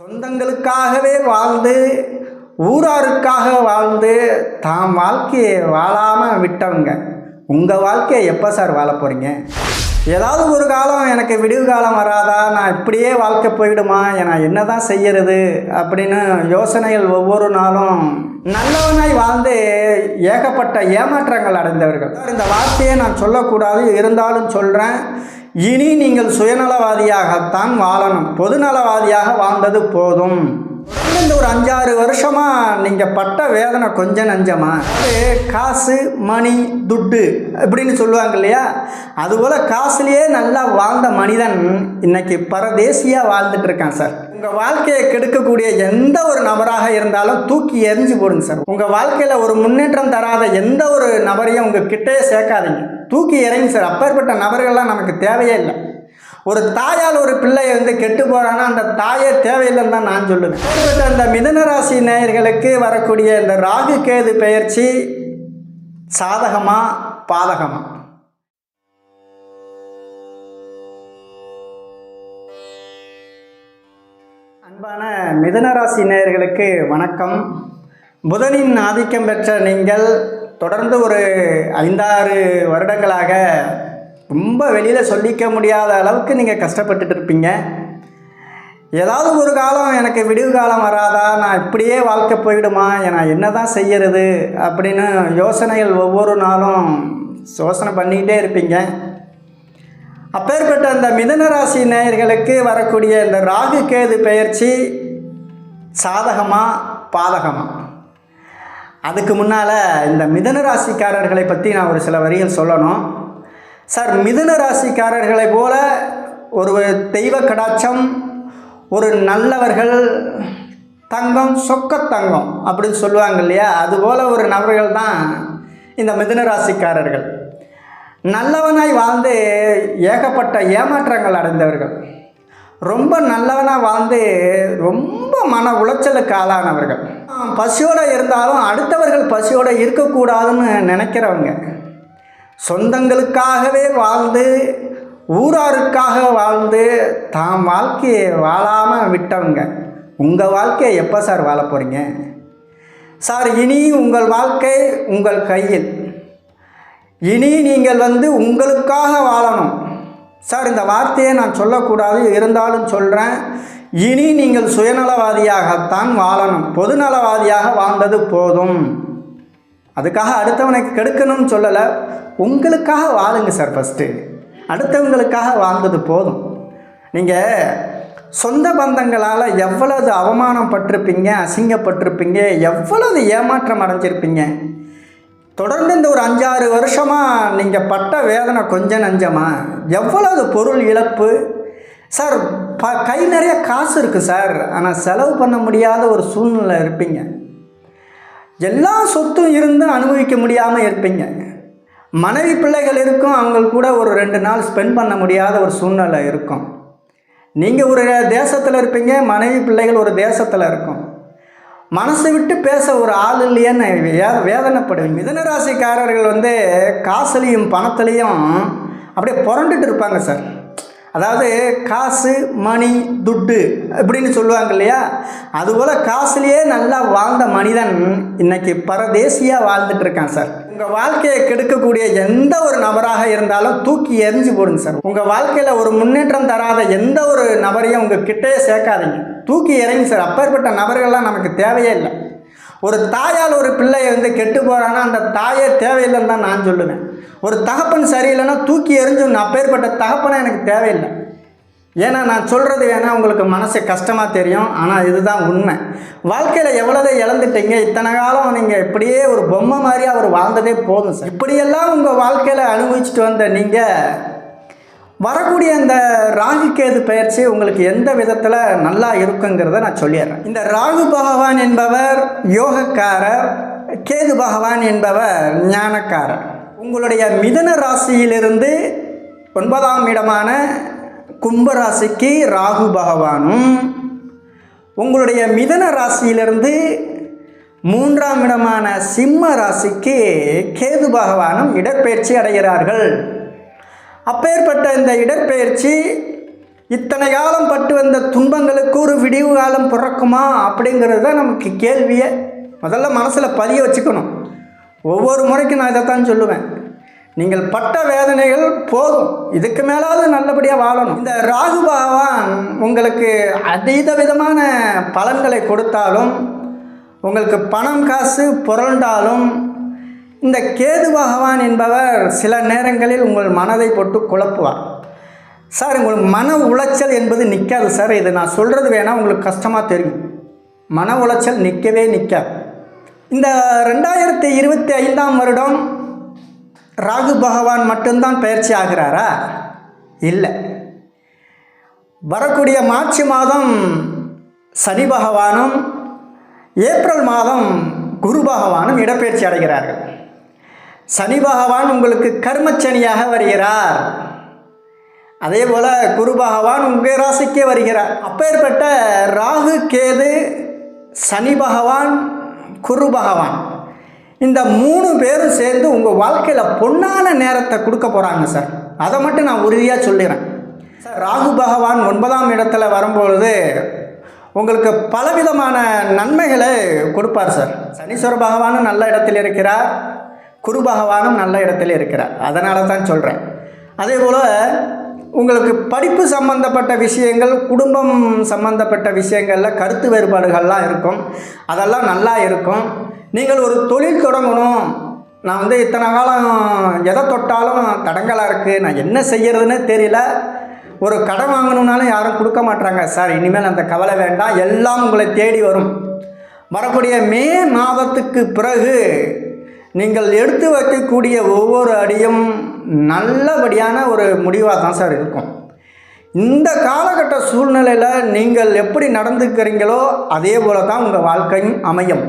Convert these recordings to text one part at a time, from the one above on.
சொந்தங்களுக்காகவே வாழ்ந்து ஊராருக்காக வாழ்ந்து தாம் வாழ்க்கையை வாழாமல் விட்டவங்க. உங்கள் வாழ்க்கையை எப்போ சார் வாழ போகிறீங்க ஏதாவது ஒரு காலம் எனக்கு விடிவு காலம் வராதா? நான் இப்படியே வாழ்க்கை போயிடுமா? நான் என்ன தான் செய்யறது அப்படின்னு யோசனைகள் ஒவ்வொரு நாளும் நல்லவனாய் வாழ்ந்து ஏகப்பட்ட ஏமாற்றங்கள் அடைந்தவர்கள். சார், இந்த வார்த்தையை நான் சொல்லக்கூடாது இருந்தாலும் சொல்கிறேன் இனி நீங்கள் சுயநலவாதியாகத்தான் வாழணும். பொதுநலவாதியாக வாழ்ந்தது போதும். இந்த ஒரு அஞ்சாறு வருஷமா நீங்க பட்ட வேதனை கொஞ்சம் நஞ்சமா? காசு மணி துட்டு அப்படின்னு சொல்லுவாங்க இல்லையா? அதுபோல காசுலயே நல்லா வாழ்ந்த மனிதன் இன்னைக்கு பரதேசியா வாழ்ந்துட்டு இருக்கான் சார். உங்க வாழ்க்கையை கெடுக்கக்கூடிய எந்த ஒரு நபராக இருந்தாலும் தூக்கி எரிஞ்சு போடுங்க சார். உங்க வாழ்க்கையில ஒரு முன்னேற்றம் தராத எந்த ஒரு நபரையும் உங்க கிட்டே சேர்க்காதீங்க. தூக்கி இறங்கி சார். அப்பேற்பட்ட நபர்கள்லாம் நமக்கு தேவையே இல்லை. ஒரு தாயால் ஒரு பிள்ளையை வந்து கெட்டு போகிறான்னா அந்த தாயே தேவையில்லைன்னு தான் நான் சொல்லுவேன். அந்த மிதனராசி நேயர்களுக்கு வரக்கூடிய இந்த ராகு கேது பெயர்ச்சி சாதகமா பாதகமா? அன்பான மிதனராசி நேயர்களுக்கு வணக்கம். புதனின் ஆதிக்கம் பெற்ற நீங்கள் தொடர்ந்து ஒரு ஐந்தாறு வருடங்களாக ரொம்ப வெளியில் சொல்லிக்க முடியாத அளவுக்கு நீங்கள் கஷ்டப்பட்டுட்டு இருப்பீங்க. ஏதாவது ஒரு காலம் எனக்கு விடிவு காலம் வராதா நான் இப்படியே வாழ்க்கை போயிடுமா நான் என்ன தான் செய்யறது அப்படின்னு யோசனைகள் ஒவ்வொரு நாளும் யோசனை பண்ணிக்கிட்டே இருப்பீங்க. அப்பேற்பட்ட அந்த மிதன ராசி நேயர்களுக்கு வரக்கூடிய இந்த ராகு கேது பெயர்ச்சி சாதகமாக பாதகமாக அதுக்கு முன்னால் இந்த மிதன ராசிக்காரர்களை பற்றி நான் ஒரு சில வரிகள் சொல்லணும். சார் மிதுன ராசிக்காரர்களை போல ஒரு தெய்வ கடாட்சம் ஒரு நல்லவர்கள் தங்கம் சொக்க தங்கம் அப்படின்னு சொல்லுவாங்க இல்லையா? அதுபோல் ஒரு நபர்கள் தான் இந்த மிதுன ராசிக்காரர்கள். நல்லவனாய் வாழ்ந்து ஏகப்பட்ட ஏமாற்றங்கள் அடைந்தவர்கள். ரொம்ப நல்லவனாக வாழ்ந்து ரொம்ப மன உளைச்சலுக்கு ஆளானவர்கள். பசியோடு இருந்தாலும் அடுத்தவர்கள் பசியோடு இருக்கக்கூடாதுன்னு நினைக்கிறவங்க. சொந்தங்களுக்காகவே வாழ்ந்து ஊராருக்காக வாழ்ந்து தாம் வாழ்க்கையை வாழாமல் விட்டவங்க. உங்கள் வாழ்க்கையை எப்போ சார் வாழ போகிறீங்க சார் இனி உங்கள் வாழ்க்கை உங்கள் கையில். இனி நீங்கள் வந்து உங்களுக்காக வாழணும். சார் இந்த வார்த்தையை நான் சொல்லக்கூடாது இருந்தாலும் சொல்கிறேன் இனி நீங்கள் சுயநலவாதியாகத்தான் வாழணும். பொதுநலவாதியாக வாழ்ந்தது போதும். அதுக்காக அடுத்தவனுக்கு கெடுக்கணும்னு சொல்லலை உங்களுக்காக வாழுங்க சார் ஃபஸ்ட்டு அடுத்தவங்களுக்காக வாழ்ந்தது போதும். நீங்கள் சொந்த பந்தங்களால் எவ்வளவு அவமானம் பட்டிருப்பீங்க அசிங்கப்பட்டிருப்பீங்க எவ்வளவு ஏமாற்றம் அடைஞ்சிருப்பீங்க. தொடர்ந்து இந்த ஒரு அஞ்சாறு வருஷமாக நீங்கள் பட்ட வேதனை கொஞ்சம் நஞ்சமா? எவ்வளவு பொருள் இழப்பு சார் ப கை நிறைய காசு இருக்குது சார். ஆனால் செலவு பண்ண முடியாத ஒரு சூழ்நிலை இருப்பீங்க. எல்லா சொத்தும் இருந்து அனுபவிக்க முடியாமல் இருப்பீங்க. மனைவி பிள்ளைகள் இருக்கும் அவங்க கூட ஒரு ரெண்டு நாள் ஸ்பெண்ட் பண்ண முடியாத ஒரு சூழ்நிலை இருக்கும். நீங்கள் ஒரு தேசத்தில் இருப்பீங்க மனைவி பிள்ளைகள் ஒரு தேசத்தில் இருக்கும். மனசை விட்டு பேச ஒரு ஆள் இல்லையேன்னு வே வேதனைப்படுவீங்க. மிதனராசிக்காரர்கள் வந்து காசுலேயும் பணத்துலேயும் அப்படியே புரண்டுட்டு இருப்பாங்க சார். அதாவது காசு மணி துட்டு இப்படின்னு சொல்லுவாங்க இல்லையா? அதுபோல் காசுலேயே நல்லா வாழ்ந்த மனிதன் இன்னைக்கு பரதேசியாக வாழ்ந்துட்டு இருக்கான் சார். உங்கள் வாழ்க்கையை கெடுக்கக்கூடிய எந்த ஒரு நபராக இருந்தாலும் தூக்கி எரிஞ்சு போடுங்க சார். உங்கள் வாழ்க்கையில் ஒரு முன்னேற்றம் தராத எந்த ஒரு நபரையும் உங்கள் கிட்டே சேர்க்காதீங்க. தூக்கி இறங்கி சார். அப்பேற்பட்ட நபர்கள்லாம் நமக்கு தேவையே இல்லை. ஒரு தாயால் ஒரு பிள்ளையை வந்து கெட்டு போகிறான்னா அந்த தாயே தேவையில்லைன்னு தான் நான் சொல்லுவேன். ஒரு தகப்பன் சரியில்லைன்னா தூக்கி எறிஞ்சு அப்பேற்பட்ட தகப்பனை எனக்கு தேவையில்லை. ஏன்னா நான் சொல்கிறது வேணால் உங்களுக்கு மனசு கஷ்டமாக தெரியும். ஆனால் இதுதான் உண்மை. வாழ்க்கையில் எவ்வளோதை இழந்துட்டீங்க? இத்தனை காலம் நீங்கள் இப்படியே ஒரு பொம்மை மாதிரி அவர் வாழ்ந்ததே போதும் சார். இப்படியெல்லாம் உங்கள் வாழ்க்கையில் அனுபவிச்சுட்டு வந்த நீங்கள் வரக்கூடிய அந்த ராகு கேது பயிற்சி உங்களுக்கு எந்த விதத்தில் நல்லா இருக்குங்கிறத நான் சொல்லிடுறேன். இந்த ராகு பகவான் என்பவர் யோகக்காரர் கேது பகவான் என்பவர் ஞானக்காரர். உங்களுடைய மிதன ராசியிலிருந்து ஒன்பதாம் இடமான கும்பராசிக்கு ராகு பகவானும் உங்களுடைய மிதன ராசியிலிருந்து மூன்றாம் இடமான சிம்ம ராசிக்கு கேது பகவானும் இடப்பெயர்ச்சி அடைகிறார்கள். அப்பேற்பட்ட இந்த இடற்பெயர்ச்சி இத்தனை காலம் பட்டு வந்த துன்பங்களுக்கு ஒரு விடிவு காலம் பிறக்குமா அப்படிங்கிறது தான் நமக்கு கேள்வியை. முதல்ல மனசில் பதிய வச்சுக்கணும். ஒவ்வொரு முறைக்கும் நான் இதைத்தான் சொல்லுவேன். நீங்கள் பட்ட வேதனைகள் போதும். இதுக்கு மேலாவது நல்லபடியாக வாழணும். இந்த ராகு பகவான் உங்களுக்கு அதீத விதமான பலன்களை கொடுத்தாலும் உங்களுக்கு பணம் காசு புரண்டாலும் இந்த கேது பகவான் என்பவர் சில நேரங்களில் உங்கள் மனதை போட்டு குழப்புவார். சார் உங்களுக்கு மன உளைச்சல் என்பது நிற்காது சார். இது நான் சொல்கிறது வேணால் உங்களுக்கு கஷ்டமாக தெரியும். மன உளைச்சல் நிற்கவே நிற்காது இந்த ரெண்டாயிரத்தி இருபத்தி ஐந்தாம் வருடம் ராகு பகவான் மட்டும்தான் பயிற்சி ஆகிறாரா? இல்லை. வரக்கூடிய மார்ச் மாதம் சனி பகவானும் ஏப்ரல் மாதம் குரு பகவானும் இடப்பெயர்ச்சி அடைகிறார்கள். சனி பகவான் உங்களுக்கு கர்மச்சனியாக வருகிறார். அதே போல் குரு பகவான் உங்கள் ராசிக்கே வருகிறார். அப்பேற்பட்ட ராகு கேது சனி பகவான் குரு பகவான் இந்த மூணு பேரும் சேர்ந்து உங்கள் வாழ்க்கையில் பொன்னான நேரத்தை கொடுக்க போகிறாங்க சார். அதை மட்டும் நான் உறுதியாக சொல்லிடுறேன் சார் ராகு பகவான் ஒன்பதாம் இடத்துல வரும்பொழுது உங்களுக்கு பலவிதமான நன்மைகளை கொடுப்பார் சார். சனீஸ்வர பகவானும் நல்ல இடத்தில் இருக்கிறார். குரு பகவானும் நல்ல இடத்துல இருக்கிறார். அதனால தான் சொல்கிறேன் அதே போல் உங்களுக்கு படிப்பு சம்பந்தப்பட்ட விஷயங்கள் குடும்பம் சம்பந்தப்பட்ட விஷயங்களில் கருத்து வேறுபாடுகள்லாம் இருக்கும். அதெல்லாம் நல்லா இருக்கும். நீங்கள் ஒரு தொழில் தொடங்கணும். நான் வந்து இத்தனை காலம் எதை தொட்டாலும் தடங்கலாக இருக்குது நான் என்ன செய்யறதுன்னு தெரியல. ஒரு கடன் வாங்கணும்னாலும் யாரும் கொடுக்க மாட்டாங்க சார் இனிமேல் அந்த கவலை வேண்டாம். எல்லாம் உங்களை தேடி வரும். வரக்கூடிய மே மாதத்துக்கு பிறகு நீங்கள் எடுத்து வைக்கக்கூடிய ஒவ்வொரு அடியும் நல்லபடியான ஒரு முடிவாக தான் சார் இருக்கும். இந்த காலகட்ட சூழ்நிலையில் நீங்கள் எப்படி நடந்துக்கிறீங்களோ அதே போல தான் உங்கள் வாழ்க்கையும் அமையும்.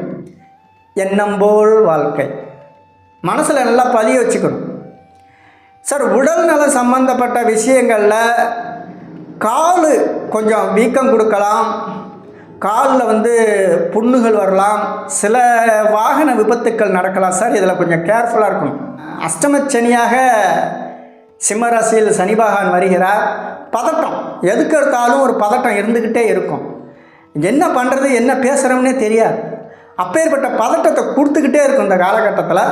எண்ணம் போல் வாழ்க்கை. மனசில் நல்லா பதிய வச்சுக்கணும். சார் உடல்நல சம்பந்தப்பட்ட விஷயங்களில் கால் கொஞ்சம் வீக்கம் கொடுக்கலாம். காலில் வந்து புண்ணுகள் வரலாம். சில வாகன விபத்துக்கள் நடக்கலாம் சார். இதில் கொஞ்சம் கேர்ஃபுல்லாக இருக்கணும். அஷ்டமச்சனியாக சிம்மராசியில் சனி பகவான் வருகிறார். பதட்டம். எதுக்கு எடுத்தாலும் ஒரு பதட்டம் இருந்துக்கிட்டே இருக்கும். என்ன பண்ணுறது என்ன பேசுகிறோம்னே தெரியாது. அப்பேற்பட்ட பதட்டத்தை கொடுத்துக்கிட்டே இருக்கும் இந்த காலகட்டத்தில்.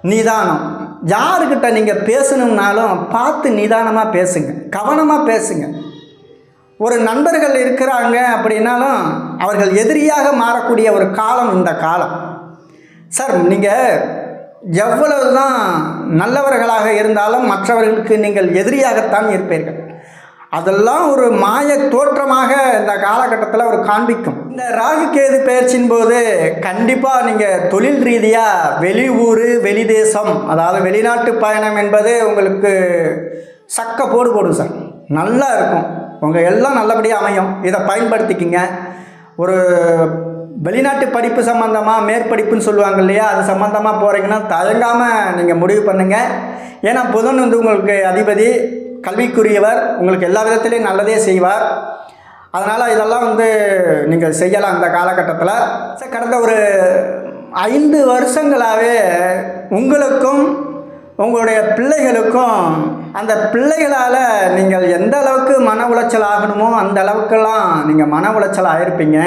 நிதானம். யாருக்கிட்ட நீங்கள் பேசணும்னாலும் பார்த்து நிதானமாக பேசுங்க. கவனமாக பேசுங்க. ஒரு நண்பர்கள் இருக்கிறாங்க அப்படின்னாலும் அவர்கள் எதிரியாக மாறக்கூடிய ஒரு காலம் இந்த காலம். சார் நீங்கள் எவ்வளவு தான் நல்லவர்களாக இருந்தாலும் மற்றவர்களுக்கு நீங்கள் எதிரியாகத்தான் இருப்பீர்கள். அதெல்லாம் ஒரு மாய தோற்றமாக இந்த காலகட்டத்தில் ஒரு காண்பிக்கும். இந்த ராகு கேது பயிற்சியின் போது கண்டிப்பாக நீங்கள் தொழில் ரீதியாக வெளி ஊர் வெளி தேசம் அதாவது வெளிநாட்டு பயணம் என்பது உங்களுக்கு சக்க போடு போடும் சார். நல்லா இருக்கும். உங்கள் எல்லாம் நல்லபடியாக அமையும். இதை பயன்படுத்திக்கிங்க. ஒரு வெளிநாட்டு படிப்பு சம்மந்தமாக மேற்படிப்புன்னு சொல்லுவாங்க இல்லையா? அது சம்மந்தமாக போகிறீங்கன்னா தயங்காமல் நீங்கள் முடிவு பண்ணுங்கள் ஏன்னா புதன் வந்து உங்களுக்கு அதிபதி கல்விக்குரியவர் உங்களுக்கு எல்லா விதத்துலேயும் நல்லதே செய்வார். அதனால் இதெல்லாம் வந்து நீங்கள் செய்யலாம் அந்த காலகட்டத்தில். சரி, கடந்த ஒரு ஐந்து வருஷங்களாகவே உங்களுக்கும் உங்களுடைய பிள்ளைகளுக்கும் அந்த பிள்ளைகளால் நீங்கள் எந்த அளவுக்கு மன உளைச்சல் ஆகணுமோ அந்த அளவுக்கெல்லாம் நீங்கள் மன உளைச்சல் ஆகிருப்பீங்க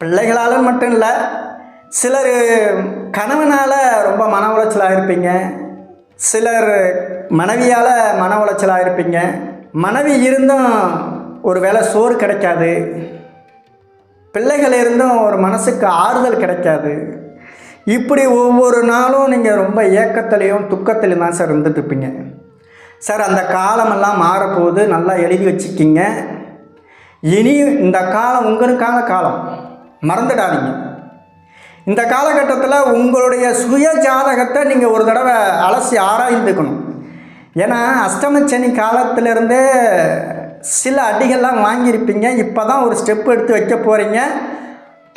பிள்ளைகளால் மட்டும் இல்லை சிலர் கணவனால் ரொம்ப மன உளைச்சல் ஆகிருப்பீங்க சிலர் மனைவியால் மன உளைச்சல் ஆகிருப்பீங்க மனைவி இருந்தும் ஒரு வேளை சோறு கிடைக்காது. பிள்ளைகள் இருந்தும் ஒரு மனசுக்கு ஆறுதல் கிடைக்காது. இப்படி ஒவ்வொரு நாளும் நீங்கள் ரொம்ப ஏக்கத்துலேயும் துக்கத்துலையும் தான் சார் இருந்துட்டுருப்பீங்க. சார் அந்த காலமெல்லாம் மாறப்போகுது. நல்லா எழுதி வச்சுக்கிங்க. இனி இந்த காலம் உங்களுக்கான காலம். மறந்துடாதீங்க. இந்த காலகட்டத்தில் உங்களுடைய சுய ஜாதகத்தை நீங்கள் ஒரு தடவை அலசி ஆராய்ந்துக்கணும். ஏன்னா அஷ்டமச்சனி காலத்திலேருந்தே சில அடிகள்லாம் வாங்கியிருப்பீங்க. இப்போ தான் ஒரு ஸ்டெப் எடுத்து வைக்க போகிறீங்க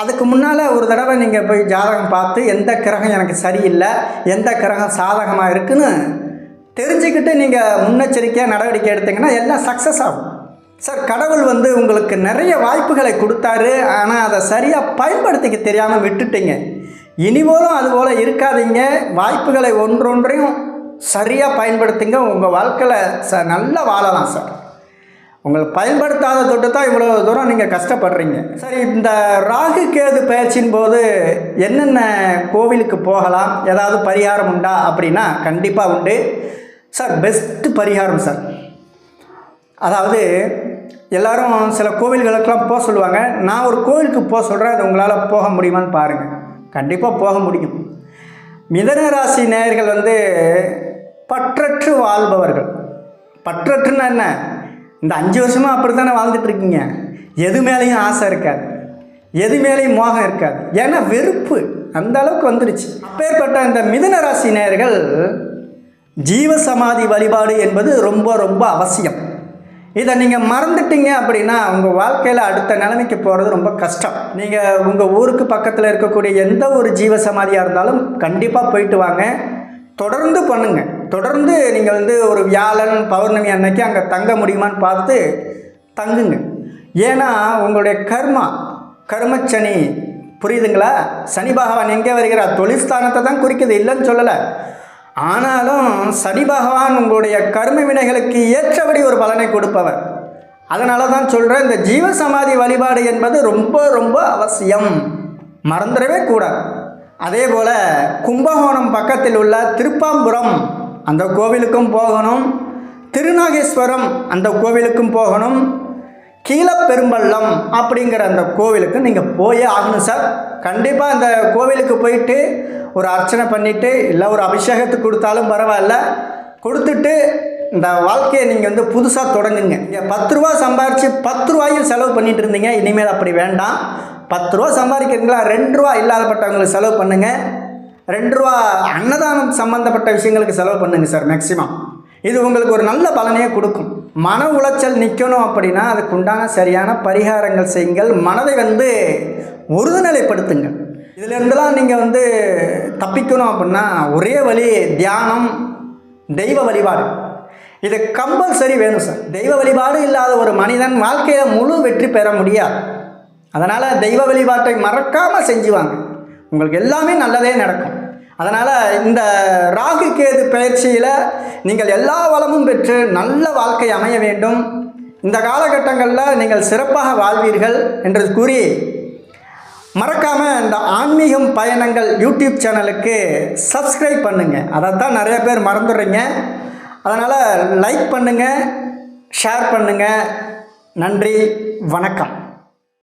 அதுக்கு முன்னால் ஒரு தடவை நீங்கள் போய் ஜாதகம் பார்த்து எந்த கிரகம் எனக்கு சரியில்லை எந்த கிரகம் சாதகமாக இருக்குன்னு தெரிஞ்சுக்கிட்டு நீங்கள் முன்னெச்சரிக்கையாக நடவடிக்கை எடுத்தீங்கன்னா எல்லாம் சக்ஸஸ் ஆகும். சார் கடவுள் வந்து உங்களுக்கு நிறைய வாய்ப்புகளை கொடுத்தாரு. ஆனால் அதை சரியாக பயன்படுத்திக்க தெரியாமல் விட்டுட்டீங்க. இனிவோலும் அதுபோல் இருக்காதீங்க. வாய்ப்புகளை ஒன்றொன்றையும் சரியாக பயன்படுத்துங்க. உங்கள் வாழ்க்கையில் ச நல்லா வாழலாம் சார் உங்களை பயன்படுத்தாத தொட்டு தான் இவ்வளோ தூரம் நீங்கள் கஷ்டப்படுறீங்க. சரி இந்த ராகு கேது பயிற்சியின் போது என்னென்ன கோவிலுக்கு போகலாம்? ஏதாவது பரிகாரம் உண்டா? அப்படின்னா கண்டிப்பாக உண்டு. சார் பெஸ்ட்டு பரிகாரம் சார். அதாவது எல்லாரும் சில கோவில்களுக்கெல்லாம் போக சொல்லுவாங்க. நான் ஒரு கோவிலுக்கு போக சொல்கிறேன் அது உங்களால் போக முடியுமான்னு பாருங்கள் கண்டிப்பாக போக முடியும். மிதன ராசி நேயர்கள் வந்து பற்றற்று வாழ்பவர்கள். பற்றற்றுன்னா என்ன? இந்த அஞ்சு வருஷமாக அப்படி தானே வாழ்ந்துட்டு இருக்கீங்க? எது மேலேயும் ஆசை இருக்காது. எது மேலேயும் மோகம் இருக்காது. ஏன்னா வெறுப்பு அந்த அளவுக்கு வந்துடுச்சு அப்பேற்பட்ட இந்த மிதுன ராசி நேர்கள் ஜீவ சமாதி வழிபாடு என்பது ரொம்ப ரொம்ப அவசியம். இதை நீங்கள் மறந்துட்டீங்க அப்படின்னா உங்கள் வாழ்க்கையில் அடுத்த நிலைமைக்கு போகிறது ரொம்ப கஷ்டம். நீங்கள் உங்கள் ஊருக்கு பக்கத்தில் இருக்கக்கூடிய எந்த ஒரு ஜீவ சமாதியாக இருந்தாலும் கண்டிப்பாக போயிட்டு வாங்க. தொடர்ந்து பண்ணுங்க. தொடர்ந்து நீங்கள் வந்து ஒரு வியாழன் பௌர்ணமி அன்னைக்கு அங்கே தங்க முடியுமான்னு பார்த்து தங்குங்க. ஏன்னா உங்களுடைய கர்மா கர்மச்சனி புரியுதுங்களா? சனி பகவான் எங்கே வருகிறார்? தொழிற்ஸ்தானத்தை தான் குறிக்குது இல்லைன்னு சொல்லலை. ஆனாலும் சனி பகவான் உங்களுடைய கர்ம வினைகளுக்கு ஏற்றபடி ஒரு பலனை கொடுப்பவர். அதனால தான் சொல்கிறேன் இந்த ஜீவ சமாதி வழிபாடு என்பது ரொம்ப ரொம்ப அவசியம். மறந்துடவே கூடாது. அதே போல் கும்பகோணம் பக்கத்தில் உள்ள திருப்பாம்புரம் அந்த கோவிலுக்கும் போகணும். திருநாகேஸ்வரம் அந்த கோவிலுக்கும் போகணும். கீழப்பெரும்பள்ளம் அப்படிங்கிற அந்த கோவிலுக்கு நீங்கள் போயே ஆகணும் சார். கண்டிப்பாக அந்த கோவிலுக்கு போயிட்டு ஒரு அர்ச்சனை பண்ணிவிட்டு இல்லை ஒரு அபிஷேகத்துக்கு கொடுத்தாலும் பரவாயில்ல. கொடுத்துட்டு இந்த வாழ்க்கையை நீங்கள் வந்து புதுசாக தொடங்குங்க. நீங்கள் பத்து ரூபா சம்பாரித்து பத்து ரூபாயும் செலவு பண்ணிகிட்டு இருந்தீங்க. இனிமேல் அப்படி வேண்டாம். பத்து ரூபா சம்பாதிக்கிறீங்களா? ரெண்டு ரூபா இல்லாதப்பட்டவங்களுக்கு செலவு பண்ணுங்கள் ரெண்டு ரூபா அன்னதானம் சம்மந்தப்பட்ட விஷயங்களுக்கு செலவு பண்ணுங்கள் சார் மேக்ஸிமம் இது உங்களுக்கு ஒரு நல்ல பலனையே கொடுக்கும். மன உளைச்சல் நிற்கணும் அப்படின்னா அதுக்கு உண்டான சரியான பரிகாரங்கள் செய்யுங்கள். மனதை வந்து ஒருநிலைப்படுத்துங்கள் இதிலிருந்துலாம் நீங்கள் வந்து தப்பிக்கணும் அப்படின்னா ஒரே வழி தியானம் தெய்வ வழிபாடு. இது கம்பல்சரி வேணும் சார். தெய்வ வழிபாடு இல்லாத ஒரு மனிதன் வாழ்க்கையில் முழு வெற்றி பெற முடியாது. அதனால் தெய்வ வழிபாட்டை மறக்காமல் செஞ்சுவாங்க உங்களுக்கு எல்லாமே நல்லதே நடக்கும். அதனால் இந்த ராகு கேது பயிற்சியில் நீங்கள் எல்லா வளமும் பெற்று நல்ல வாழ்க்கை அமைய வேண்டும். இந்த காலகட்டங்களில் நீங்கள் சிறப்பாக வாழ்வீர்கள் என்று கூறி மறக்காமல் இந்த ஆன்மீகம் பயணங்கள் யூடியூப் சேனலுக்கு சப்ஸ்கிரைப் பண்ணுங்கள் அதை தான் நிறைய பேர் மறந்துடுறீங்க. அதனால் லைக் பண்ணுங்கள் ஷேர் பண்ணுங்கள் நன்றி வணக்கம்.